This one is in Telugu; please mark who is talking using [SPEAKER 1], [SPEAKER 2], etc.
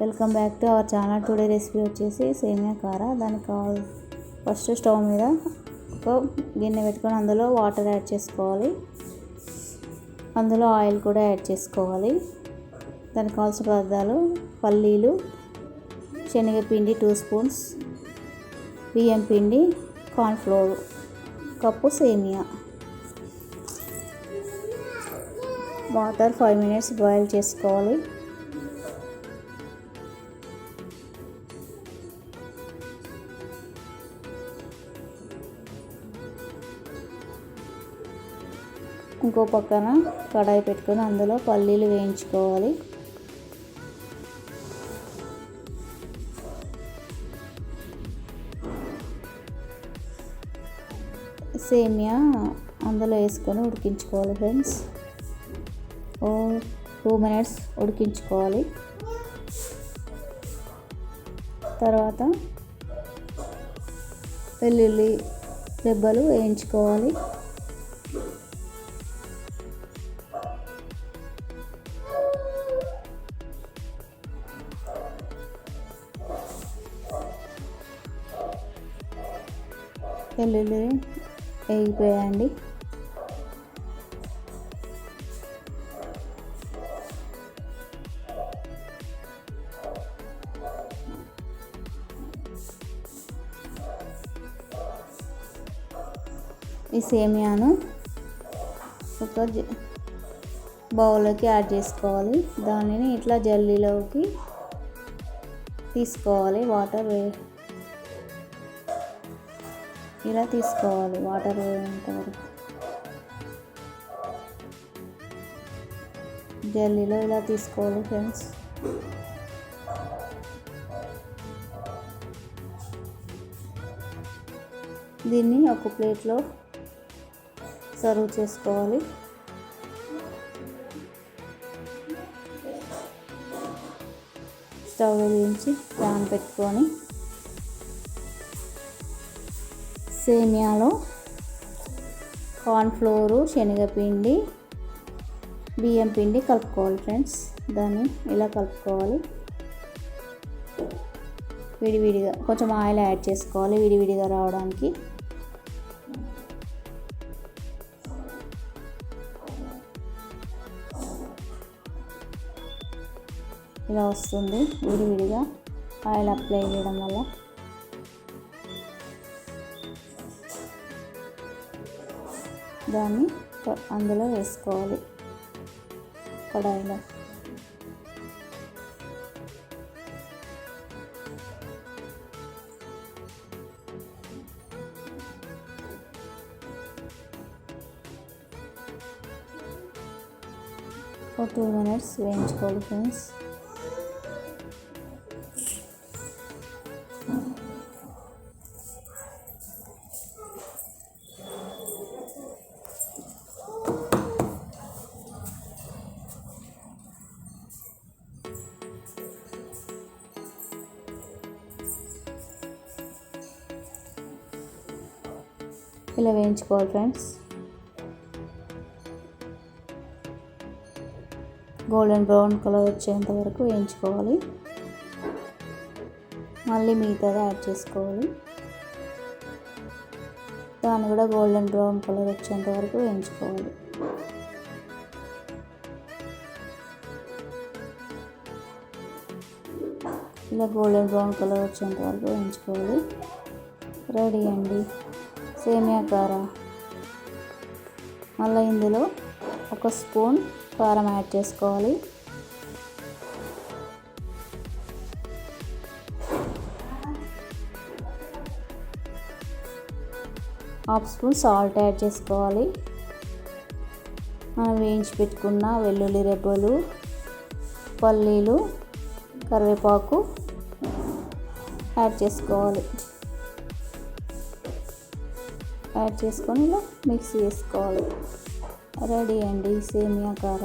[SPEAKER 1] Welcome back to our channel. Today recipe వచ్చేసి సేమియా కార. దానికి కావాలి ఫస్ట్ స్టవ్ మీద ఒక గిన్నె పెట్టుకొని అందులో వాటర్ యాడ్ చేసుకోవాలి. అందులో ఆయిల్ కూడా యాడ్ చేసుకోవాలి. దానికి కావాల్సిన పదార్థాలు పల్లీలు శనగపిండి టూ స్పూన్స్ బియ్యం పిండి cornflour cup semiya. Water five minutes boil చేసుకోవాలి. ఇంకో పక్కన కడాయి పెట్టుకొని అందులో పల్లీలు వేయించుకోవాలి. సేమియా అందులో వేసుకొని ఉడికించుకోవాలి ఫ్రెండ్స్. ఓ టూ మినిట్స్ ఉడికించుకోవాలి. తర్వాత వెల్లుల్లి దెబ్బలు వేయించుకోవాలి. వెల్లుల్లి వేగిపోయాయండి ఈ సేమియాను ఒక బౌల్లోకి యాడ్ చేసుకోవాలి. దానిని ఇట్లా జల్లీలోకి తీసుకోవాలి. వాటర్ వే ఇలా తీసుకోవాలి? వాటర్ వేయంత వరకు జల్లీలో ఇలా తీసుకోవాలి ఫ్రెండ్స్? దీన్ని ఒక ప్లేట్లో సర్వ్ చేసుకోవాలి. స్టవ్ వెలిగించి ప్యాన్ పెట్టుకొని సేమియాలో కార్న్ఫ్లోరు శనగపిండి బియ్యం పిండి కలుపుకోవాలి ఫ్రెండ్స్. దాన్ని ఇలా కలుపుకోవాలి. విడివిడిగా కొంచెం ఆయిల్ యాడ్ చేసుకోవాలి విడివిడిగా రావడానికి. ఇలా వస్తుంది విడివిడిగా. ఆయిల్ అప్లై చేయడం వల్ల దాన్ని అందులో వేసుకోవాలి. కడాయిలో. ఒక టూ మినిట్స్ వేయించుకోవాలి ఫ్రెండ్స్. ఇలా వేయించుకోవాలి ఫ్రెండ్స్. గోల్డెన్ బ్రౌన్ కలర్ వచ్చేంత వరకు వేయించుకోవాలి. మళ్ళీ మిగతాది యాడ్ చేసుకోవాలి. దాన్ని కూడా గోల్డెన్ బ్రౌన్ కలర్ వచ్చేంత వరకు వేయించుకోవాలి. ఇలా గోల్డెన్ బ్రౌన్ కలర్ వచ్చేంత వరకు వేయించుకోవాలి. రెడీ అండి. సేమియా కార మళ్ళీ ఇందులో ఒక స్పూన్ కారం యాడ్ చేసుకోవాలి. హాఫ్ స్పూన్ సాల్ట్ యాడ్ చేసుకోవాలి. మనం వేయించి పెట్టుకున్న వెల్లుల్లి రెబ్బలు పల్లీలు కరివేపాకు యాడ్ చేసుకోవాలి. యాడ్ చేసుకొని ఇలా మిక్స్ చేసుకోవాలి. రెడీ అండి సేమియా కార